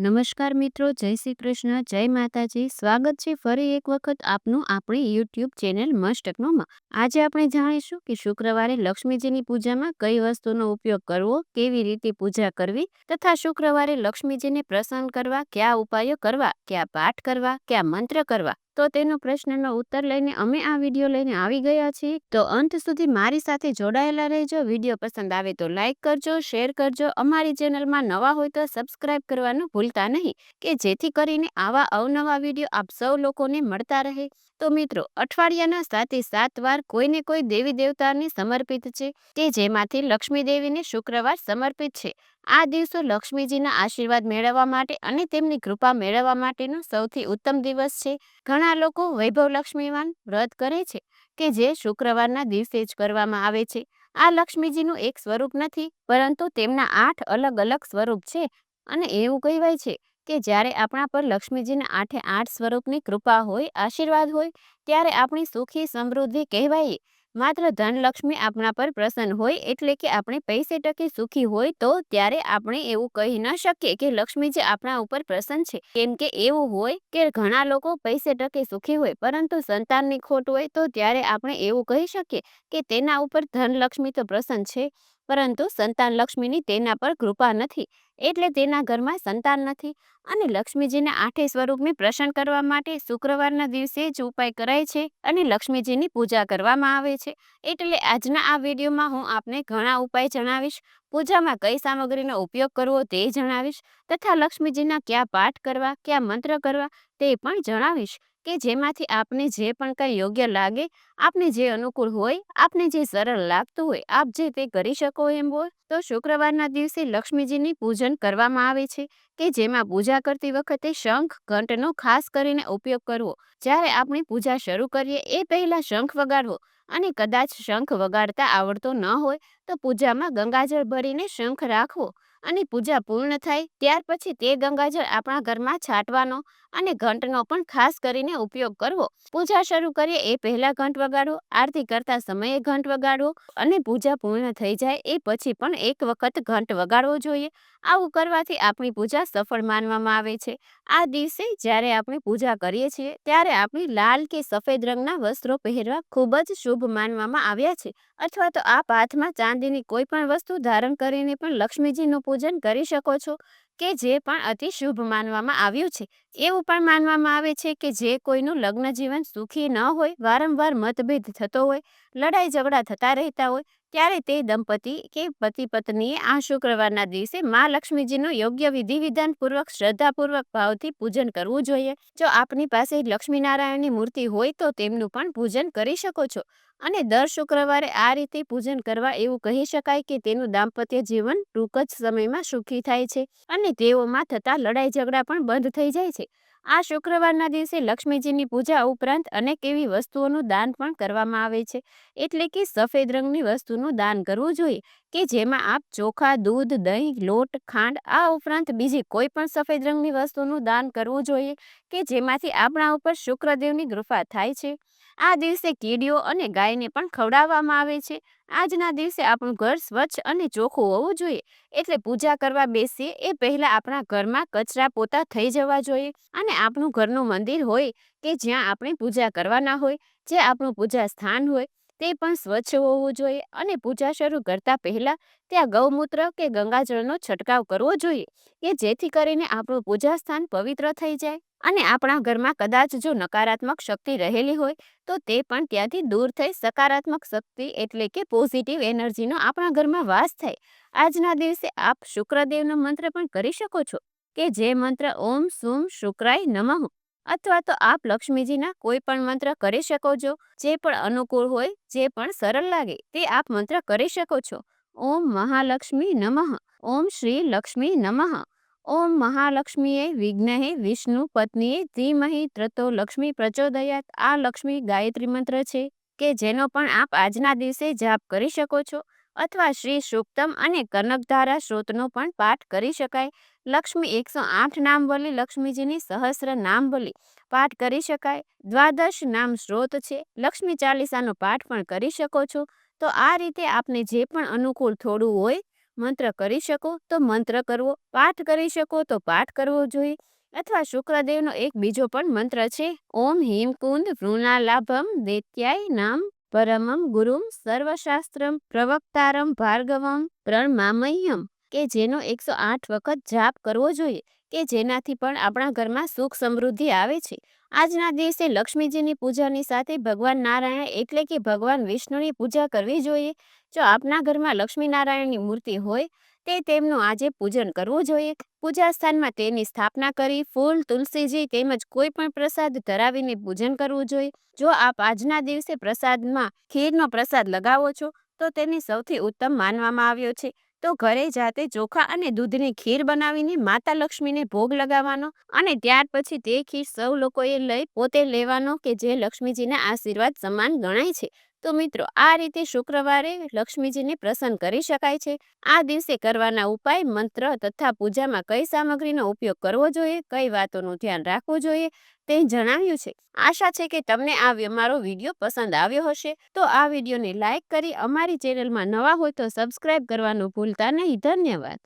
નમસ્કાર મિત્રો, જય શ્રી કૃષ્ણ, જય માતાજી. સ્વાગત છે ફરી એક વખત આપનું આપણી યુટ્યુબ ચેનલ મસ્ટકનોમાં આજે આપણે જાણીશું કે શુક્રવારે લક્ષ્મીજીની પૂજામાં કઈ વસ્તુનો ઉપયોગ કરવો, કેવી રીતે પૂજા કરવી તથા શુક્રવારે લક્ષ્મીજીને પ્રસન્ન કરવા, કયા ઉપાયો કરવા, કયા પાઠ કરવા, કયા મંત્ર કરવા તો તેનો પ્રશ્નનો ઉત્તર લઈને અમે આ વીડિયો લઈને આવી ગયા છીએ. તો અંત સુધી મારી સાથે જોડાયેલા રહેજો. વીડિયો પસંદ આવે તો લાઇક કરજો, શેર કરજો. અમારી ચેનલમાં નવા હોય તો સબસ્ક્રાઇબ કરવાનું ભૂલતા નહીં, કે જેથી કરીને આવા અવનવા વીડિયો આપ સૌ લોકોને મળતા રહે. તો મિત્રો, અઠવાડિયાના સાતે સાત વાર કોઈને કોઈ દેવી દેવતાને સમર્પિત છે કે જેમાંથી લક્ષ્મી દેવીને શુક્રવાર સમર્પિત છે. આ દિવસો લક્ષ્મીજીના આશીર્વાદ મેળવવા માટે અને તેમની કૃપા મેળવવા માટેનો સૌથી ઉત્તમ દિવસ છે. ઘણા લોકો વૈભવ લક્ષ્મીવાન વ્રત કરે છે કે જે શુક્રવારના દિવસે જ કરવામાં આવે છે. આ લક્ષ્મીજીનું એક સ્વરૂપ નથી, પરંતુ તેમના આઠ અલગ અલગ સ્વરૂપ છે અને એવું કહેવાય છે કે જ્યારે આપણા પર લક્ષ્મીજીના આઠે આઠ સ્વરૂપની કૃપા હોય, આશીર્વાદ હોય, ત્યારે આપણી સુખી સમૃદ્ધિ કહેવાય. માત્ર ધનલક્ષ્મી આપણા પર પ્રસન્ન હોય એટલે કે આપણે પૈસે ટકે સુખી હોય, તો ત્યારે આપણે એવું કહી ન શકીએ કે લક્ષ્મીજી આપણા ઉપર પ્રસન્ન છે. કેમ કે એવું હોય કે ઘણા લોકો પૈસે ટકે સુખી હોય, પરંતુ સંતાનની ખોટ હોય, તો ત્યારે આપણે એવું કહી શકીએ કે તેના ઉપર ધનલક્ષ્મી તો પ્રસન્ન છે. પરંતુ સંતાન લક્ષ્મીની તેના પર કૃપા નથી. એટલે તેના ઘરમાં સંતાન નથી. અને લક્ષ્મીજીના આઠે સ્વરૂપને પ્રસન્ન કરવા માટે શુક્રવારના દિવસે જ ઉપાય કરાય છે અને લક્ષ્મીજીની પૂજા કરવામાં આવે છે. એટલે આજના આ વિડીયોમાં હું આપને ઘણા ઉપાય જણાવીશ. પૂજામાં કઈ સામગ્રીનો ઉપયોગ કરવો તે જણાવીશ. તથા લક્ષ્મીજીના કયા પાઠ કરવા, કયા મંત્ર કરવા તે પણ જણાવીશ. કે જેમાંથી આપને જે પણ કંઈ યોગ્ય લાગે, આપને જે અનુકૂળ હોય, આપને જે સરળ લાગતું હોય, આપ જે તે કરી શકો એમ હોય. તો શુક્રવારના દિવસે લક્ષ્મીજીની પૂજન કરવામાં આવે છે, કે જેમાં પૂજા કરતી વખતે શંખ, ઘંટનો ખાસ કરીને ઉપયોગ કરવો. જ્યારે આપણે પૂજા શરૂ કરીએ, એ પહેલાં શંખ વગાડવો. અને કદાચ શંખ વગાડતા આવડતો ન હોય, તો પૂજામાં ગંગાજળ ભરીને શંખ રાખવો. અને પૂજા પૂર્ણ થાય ત્યાર પછી તે ગંગાજળ આપણા ઘરમાં છાંટવાનો અને ઘંટનો પણ ખાસ કરીને ઉપયોગ કરવો. પૂજા શરૂ કરીએ એ પહેલા ઘંટ વગાડો, આરતી કરતા સમયે ઘંટ વગાડવો અને પૂજા પૂર્ણ થઈ જાય એ પછી પણ એક વખત ઘંટ વગાડવો જોઈએ. આવું કરવાથી આપણી પૂજા સફળ માનવામાં આવે છે. આ દિવસે જ્યારે આપણે પૂજા કરીએ છીએ ત્યારે આપણે લાલ કે સફેદ રંગના વસ્ત્રો પહેરવા ખૂબ જ શુભ માનવામાં આવ્યા છે. અથવા તો આ પાથમાં ચાંદીની કોઈ પણ વસ્તુ ધારણ કરીને પણ લક્ષ્મીજીનું પૂજન કરી શકો છો કે જે પણ અતિ શુભ માનવામાં આવ્યું છે. એવું પણ માનવામાં આવે છે કે જે કોઈનું લગ્ન જીવન સુખી ન હોય, વારંવાર મતભેદ થતો હોય લડાઈ ઝઘડા થતા રહેતા હોય ત્યારે તે દંપતી કે પતિ પત્નીએ આ શુક્રવારના દિવસે મા લક્ષ્મીજીનું યોગ્ય વિધિ વિધાન પૂર્વક શ્રદ્ધાપૂર્વક ભાવથી પૂજન કરવું જોઈએ. જો આપની પાસે લક્ષ્મીનારાયણની મૂર્તિ હોય તો તેમનું પણ પૂજન કરી શકો છો. અને દર શુક્રવારે આ રીતે પૂજન કરવા એવું કહી શકાય કે તેનું દાંપત્ય જીવન ટૂંક જ સમયમાં સુખી થાય છે અને તેઓમાં થતા લડાઈ ઝઘડા પણ બંધ થઈ જાય છે. આ શુક્રવારના દિવસે લક્ષ્મીજીની પૂજા ઉપરાંત અનેક એવી વસ્તુઓનું દાન પણ કરવામાં આવે છે. એટલે કે સફેદ રંગની વસ્તુનું દાન કરવું જોઈએ. કે જેમાં આપ ચોખા, દૂધ, દહીં, લોટ, ખાંડ, આ ઉપરાંત બીજી કોઈ પણ સફેદ રંગની વસ્તુનું દાન કરવું જોઈએ કે જેમાંથી આપણા ઉપર શુક્રદેવની કૃપા થાય છે. આ દિવસે કીડીઓ અને ગાયને પણ ખવડાવવામાં આવે છે. આજના દિવસે આપણું ઘર સ્વચ્છ અને ચોખ્ખું હોવું જોઈએ. એટલે પૂજા કરવા બેસીએ એ પહેલાં આપણા ઘરમાં કચરા પોતા થઈ જવા જોઈએ અને આપણું ઘરનું મંદિર હોય કે જ્યાં આપણે પૂજા કરવાના હોય, જે આપણું પૂજા સ્થાન હોય તે પણ સ્વચ્છ હોવું જોઈએ અને પૂજા શરૂ કરતા પહેલાં ત્યાં ગૌમૂત્ર કે ગંગાજળનો છંટકાવ કરવો જોઈએ, કે જેથી કરીને આપણું પૂજા સ્થાન પવિત્ર થઈ જાય. અને આપણા ઘરમાં કદાચ જો નકારાત્મક શક્તિ રહેલી હોય, તો તે પણ ત્યાંથી દૂર થઈ સકારાત્મક શક્તિ એટલે કે પોઝિટિવ એનર્જીનો આપણા ઘરમાં વાસ થાય. આજના દિવસે આપ શુક્રદેવનો મંત્ર પણ કરી શકો છો, કે જે મંત્ર ઓમ, સુમ, શુક્રાય, નમઃ અથવા તો આપ લક્ષ્મીજીના કોઈ પણ મંત્ર કરી શકો છો. જે પણ અનુકૂળ હોય, જે પણ સરળ લાગે, તે આપ મંત્ર કરી શકો છો. ઓમ મહાલક્ષ્મી નમઃ. ઓમ શ્રી લક્ષ્મી નમઃ. ઓમ મહાલક્ષ્મીએ વિઘ્નહે વિષ્ણુ પત્નીએ ધીમહી ત્રતો લક્ષ્મી પ્રચોદયાત. આ લક્ષ્મી ગાયત્રી મંત્ર છે, કે જેનો પણ આપ આજના દિવસે જાપ કરી શકો છો. અથવા શ્રી સુક્તમ અને કનકધારા સ્ત્રોતનો પણ પાઠ કરી શકાય. લક્ષ્મી એકસો આઠ નામવલી લક્ષ્મીજીની સહસ્ર નામવલી પાઠ કરી શકાય. દ્વાદશ નામ સ્ત્રોત છે. લક્ષ્મી ચાલીસાનો પાઠ પણ કરી શકો છો. તો આ રીતે આપને જે પણ અનુકૂળ થોડું હોય, મંત્ર કરી શકો. તો મંત્ર કરવો, પાઠ કરી શકો તો પાઠ કરવો જોઈએ. અથવા શુક્રદેવનો એક બીજો પણ મંત્ર છે. ઓમ હિમ કુંદ, વૃણાલાભમ, દેત્યાય નામ પરમમ ગુરુમ સર્વશાસ્ત્રમ પ્રવક્તારમ ભાર્ગવમ પ્રણમામય્યમ, કે જેનો એકસો આઠ વખત જાપ કરવો જોઈએ, કે જેનાથી પણ આપણા ઘરમાં સુખ સમૃદ્ધિ આવે છે. આજના દિવસે લક્ષ્મીજીની પૂજાની સાથે ભગવાન નારાયણ એટલે કે ભગવાન વિષ્ણુની પૂજા કરવી જોઈએ. જો આપના ઘરમાં લક્ષ્મી નારાયણની મૂર્તિ હોય તે તેમનું આજે પૂજન કરવું જોઈએ. પૂજા સ્થાનમાં તેની સ્થાપના કરી, ફૂલ, તુલસીજી તેમજ કોઈ પણ પ્રસાદ ધરાવીને પૂજન કરવું જોઈએ. જો આપ આજના દિવસે પ્રસાદમાં ખીરનો પ્રસાદ લગાવો છો, તો તેને સૌથી ઉત્તમ માનવામાં આવ્યો છે. તો ઘરે જાતે ચોખા અને દૂધની ખીર બનાવીને માતા લક્ષ્મીને ભોગ લગાવવાનો અને ત્યાર પછી તે ખીર સૌ લોકોએ લઈ પોતે લેવાનો કે જે લક્ષ્મીજીના આશીર્વાદ સમાન ગણાય છે. તો મિત્રો, આ રીતે શુક્રવારે લક્ષ્મીજીને પ્રસન્ન કરી શકાય છે. આ દિવસે કરવાના ઉપાય, મંત્ર તથા પૂજામાં કઈ સામગ્રીનો ઉપયોગ કરવો જોઈએ, કઈ વાતોનું ધ્યાન રાખવું જોઈએ તે જણાવ્યું છે. આશા છે કે તમને આ અમારો વીડિયો પસંદ આવ્યો હશે. તો આ વિડીયોને લાઇક કરી અમારી ચેનલમાં નવા હોય તો સબસ્ક્રાઇબ કરવાનું ભૂલતા નહીં. ધન્યવાદ.